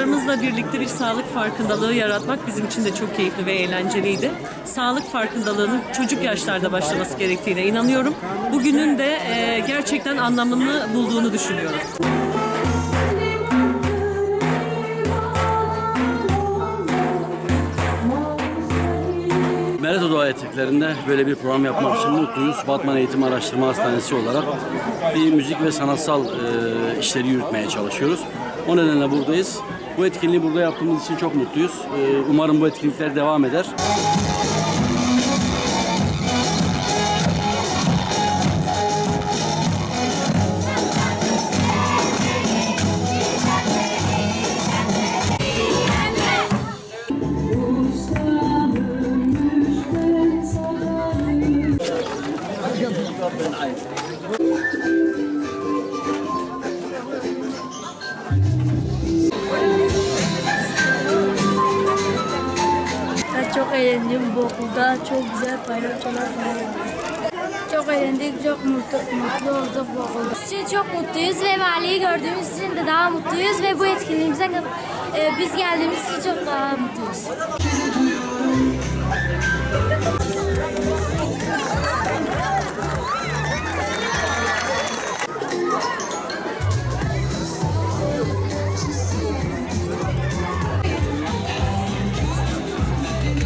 çocuklarımızla birlikte bir sağlık farkındalığı yaratmak bizim için de çok keyifli ve eğlenceliydi. Sağlık farkındalığının çocuk yaşlarda başlaması gerektiğine inanıyorum. Bugünün de e, gerçekten anlamını bulduğunu düşünüyorum. Merete Doğa Eteklerinde böyle bir program yapmak için mutluyuz. Batman Eğitim Araştırma Hastanesi olarak bir müzik ve sanatsal e, işleri yürütmeye çalışıyoruz. O nedenle buradayız. Bu etkinliği burada yaptığımız için çok mutluyuz. E, umarım bu etkinlikler devam eder. Ben çok eğlendim bu okulda. Çok güzel paylaşımlar falan. Çok eğlendik, çok mutlu, mutlu olduk bu okulda. için çok mutluyuz ve valiyi gördüğümüz için de daha mutluyuz ve bu etkinliğimize e, biz geldiğimiz için çok daha mutluyuz.